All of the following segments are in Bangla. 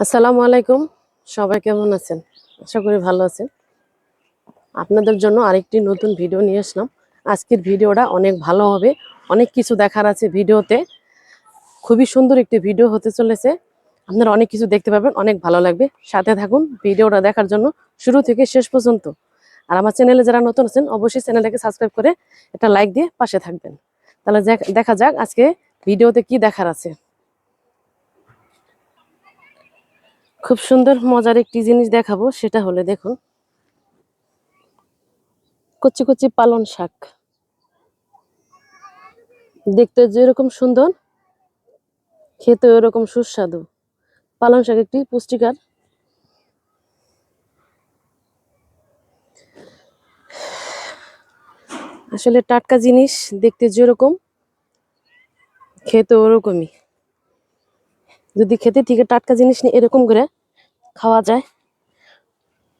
আসসালামু আলাইকুম। সবাই কেমন আছেন? আশা করি ভালো আছেন। আপনাদের জন্য আরেকটি নতুন ভিডিও নিয়ে আসলাম। আজকের ভিডিওটা অনেক ভালো হবে। অনেক কিছু দেখার আছে ভিডিওতে। খুবই সুন্দর একটি ভিডিও হতে চলেছে। আপনারা অনেক কিছু দেখতে পাবেন অনেক ভালো লাগবে। সাথে থাকুন ভিডিওটা দেখার জন্য শুরু থেকে শেষ পর্যন্ত। আর আমার চ্যানেলে যারা নতুন আছেন, অবশ্যই চ্যানেলটাকে সাবস্ক্রাইব করে একটা লাইক দিয়ে পাশে থাকবেন। তাহলে দেখা যাক আজকে ভিডিওতে কি দেখার আছে। খুব সুন্দর, মজার একটি জিনিস দেখাবো, সেটা হলে দেখুন। কচি কচি পালন শাক। দেখতে যেরকম সুন্দর খেতে এরকম সুস্বাদু। পালং শাক একটি পুষ্টিকর। আসলে টাটকা জিনিস দেখতে যেরকম খেতে ওরকমই। যদি খেতে থেকে টাটকা জিনিস নিয়ে এরকম করে খাওয়া যায়,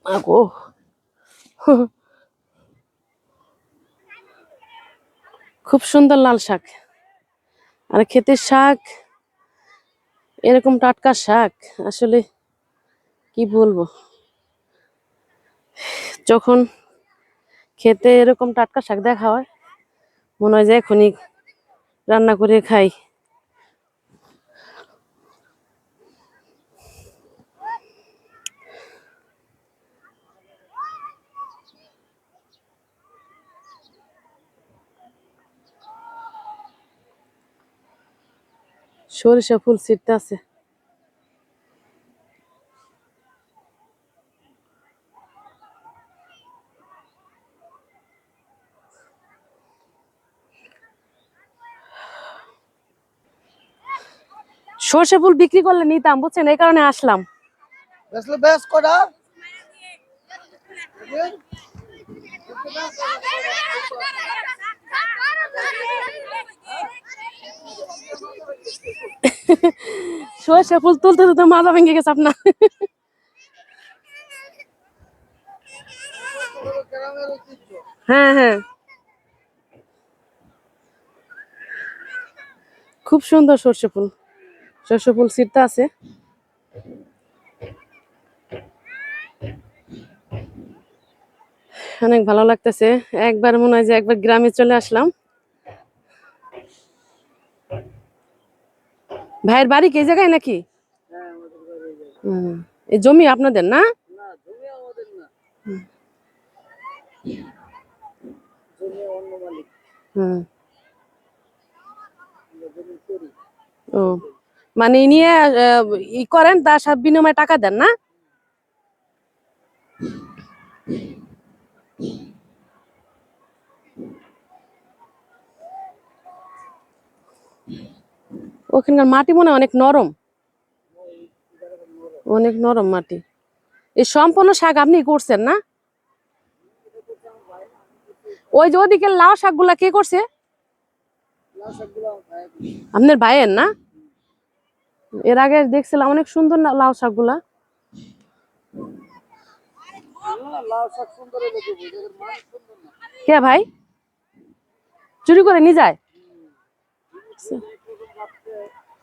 আগো। খুব সুন্দর লাল শাক। আর খেতে শাক, এরকম টাটকা শাক, আসলে কি বলব? যখন খেতে এরকম টাটকা শাক দেখা হয়, মনে হয় যে এখনই রান্না করে খাই। সরিষা ফুল ছিটতে আছে। সর্ষে ফুল বিক্রি করলে নিতাম বুঝছেন? এই কারণে আসলাম। কটা? সর্ষে ফুল তুলতে তুলতে মাজা ভেঙে গেছে আপনার। হ্যাঁ হ্যাঁ। খুব সুন্দর সর্ষে ফুল। সর্ষে ফুল ছিটতে আছে। অনেক ভালো লাগতেছে। একবার মনে হয় যে একবার গ্রামে চলে আসলাম। ভাইয়ের বাড়ি কে জায়গায় নাকি? জমি আপনাদের না? মানে নিয়ে ই করেন, তার সব বিনিময়ে টাকা দেন না? ওখানকার মাটি মনে অনেক নরম। অনেক নরম মাটি। এই সম্পূর্ণ শাক আপনি করছেন না? ওই যে ওদিকে লাউ শাকগুলা কে করছে। আপনার ভাইয়ের না? এর আগে দেখছিলাম অনেক সুন্দর লাউ শাকগুলা। কে ভাই? চুরি করে নিয়ে যায়?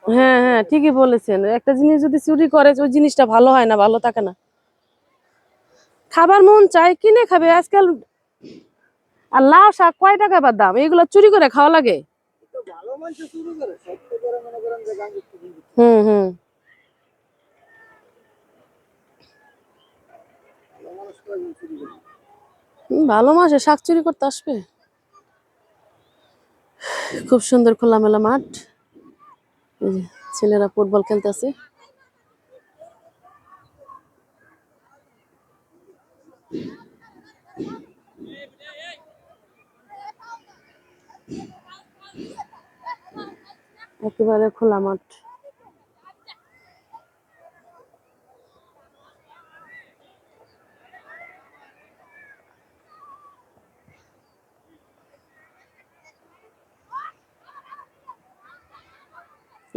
হ্যাঁ হ্যাঁ ঠিকই বলেছেন। একটা জিনিস যদি চুরি করে, ওই জিনিসটা ভালো হয় না, ভালো থাকে না। খাবার মন চাই কিনে খাবে। আজকাল আর লাউ শাক কয় টাকা বা দাম? এগুলো চুরি করে খাওয়া লাগে। হুম। হুম, ভালো মাসে শাক চুরি করতে আসবে। খুব সুন্দর খোলামেলা মাঠ। ছেলেরা ফুটবল খেলতেছে। একেবারে খোলা মাঠ।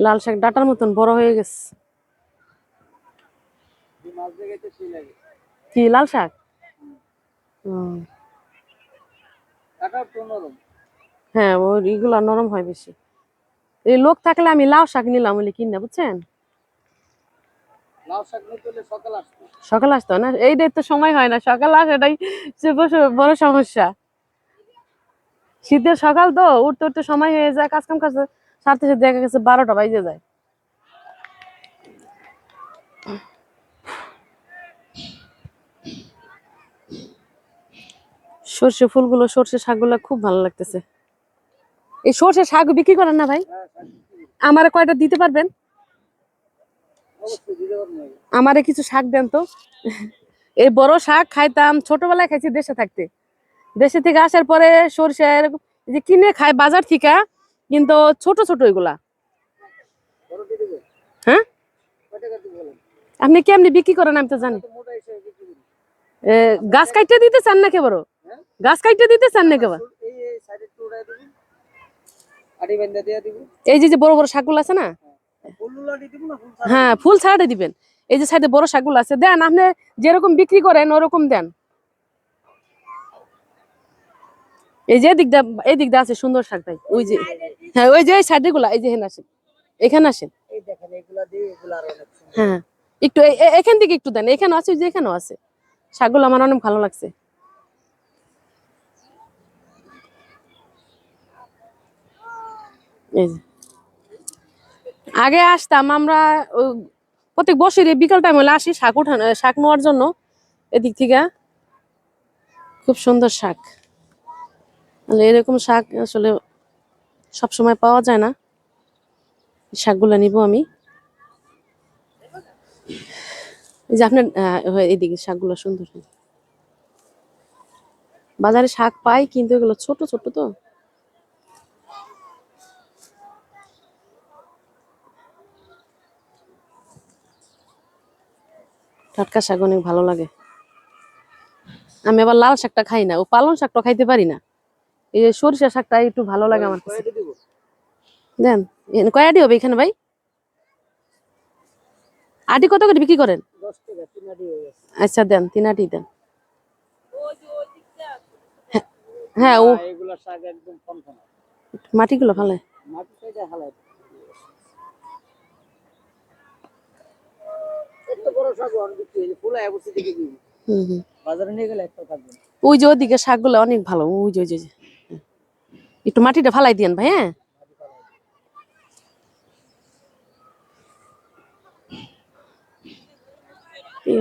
লাল শাক ডাটার মতন বড় হয়ে গেছে। কি লাল শাক? হ্যাঁ ওর ইগুলা নরম হয় বেশি। এই লোক থাকলে আমি লাউ শাক নিলাম বলে কিনা বুঝছেন? সকাল আসতো। না? এইটাই তো সময় হয় না সকাল আসে এটাই সে বড়- বড় সমস্যা। শীতের সকাল তো উঠতে উঠতে সময় হয়ে যায় কাজ কাম কাজ সারতে সারতে দেখা গেছে বারোটা বাজে যায় সর্ষে ফুলগুলো, সর্ষে শাকগুলো খুব ভালো লাগতেছে এই সর্ষে শাক বিক্রি করেন না ভাই। আমারে কয়টা দিতে পারবেন। আমারে কিছু শাক দেন তো এই বড় শাক খাইতাম, ছোটবেলায় খাইছি দেশে থাকতে দেশে থেকে আসার পরে সরষে কিনে খাই বাজার থেকে কিন্তু ছোট ছোট এগুলা। হ্যাঁ? আপনি কেমনি বিক্রি করেন আমি তো জানি। গাছ কাটতে দিতে চান না কে বড়? হ্যাঁ গাছ কাটতে দিতে চান না কেবা এই যে বড় বড় শাকগুলো আছে না? হ্যাঁ ফুল ছাড়াতে দিবেন। এই যে সাইডে বড় শাকগুলো আছে। দেন, আপনি যেরকম বিক্রি করেন, ওরকম দেন। এই যে এদিক দা এদিক দা আছে সুন্দর শাক ভাই। ওই যে হ্যাঁ ওই যে এই সাইডে গুলা এই যে এখানে আসেন। এখানে আসেন। এই। হ্যাঁ একটু এখান থেকে একটু দেন। এখানে আছে ওই যে এখানেও আছে। শাকগুলো আমার অনেক ভালো লাগছে। এই যে। আগে আসতাম আমরা প্রত্যেক বছরই বিকাল টাইম হলে আসি শাক উঠানো শাক নেওয়ার জন্য। এদিক থেকে খুব সুন্দর শাক। মানে এরকম শাক আসলে সব সময় পাওয়া যায় না। শাকগুলো নিব আমি। এই যে আপনার এদিকে শাকগুলো সুন্দর। বাজারে শাক পাই কিন্তু এগুলো ছোট ছোট তো। টাটকা শাক অনেক ভালো লাগে। আমি আবার লাল শাকটা খাই না। ও পালং শাকটা খাইতে পারি না। এই সরিষা শাকটা একটু ভালো লাগে আমার কাছে। দেন এখানে কয় আটি হবে এখানে ভাই? আটি কত করে বিক্রি করেন? আচ্ছা দেন তিন আটি দেন। হ্যাঁ, হ্যাঁ ও মাটিগুলো ভালো। ফুল। ওই যে ওদিকে শাকগুলো অনেক ভালো। ওই যে ওই যে। একটু মাটিটা ফালাই দিয়েন ভাই হ্যাঁ?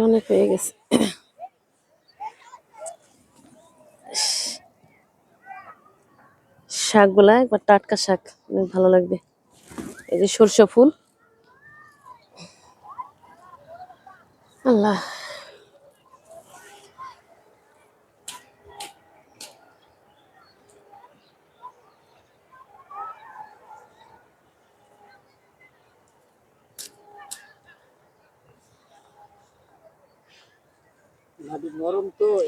অনেক হয়ে গেছে। শাকগুলা, একবার টাটকা শাক, অনেক ভালো লাগবে। এই যে সরষে ফুল। আল্লাহ।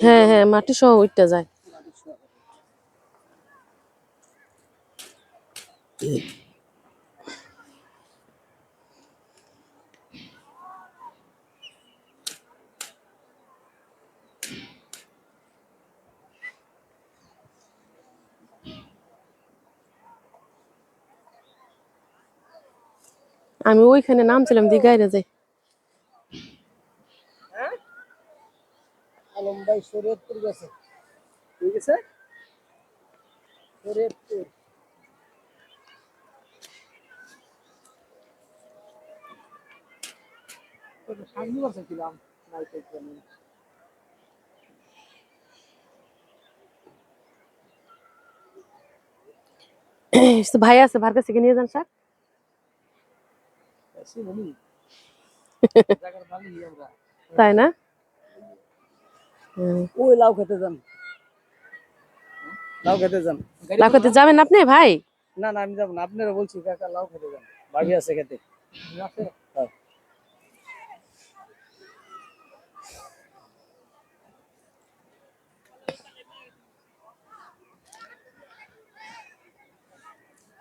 হ্যাঁ হ্যাঁ মাটি সহ উঠতে যায়। আমি ওইখানে নামছিলাম দিঘাইরে যাই। ভাই শরীয়তপুর গেছে ঠিক আছে শরীয়তপুর সামনে বসে ছিলাম নাই তো জানি না। তো ভাই আছে ভার কাছে গিয়ে নিয়ে যান শাক বেশি বলি জায়গার মালিক আমরা তাই না হুম। ওই লাউ খেতে যান। লাউ খেতে যান। লাউ খেতে যাবেন আপনি ভাই? না না আমি যাব না। আপনারা বলছি কাকা লাউ খেতে যান। ভাবি আছে খেতে।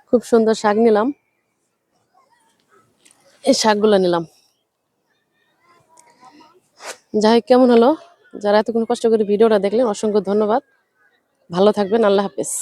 খুব সুন্দর শাক নিলাম। এই শাকগুলো নিলাম। যাই কেমন হলো? যারা এতক্ষণ কষ্ট করে ভিডিওটা দেখলেন অসংখ্য ধন্যবাদ। ভালো থাকবেন আল্লাহ হাফেজ।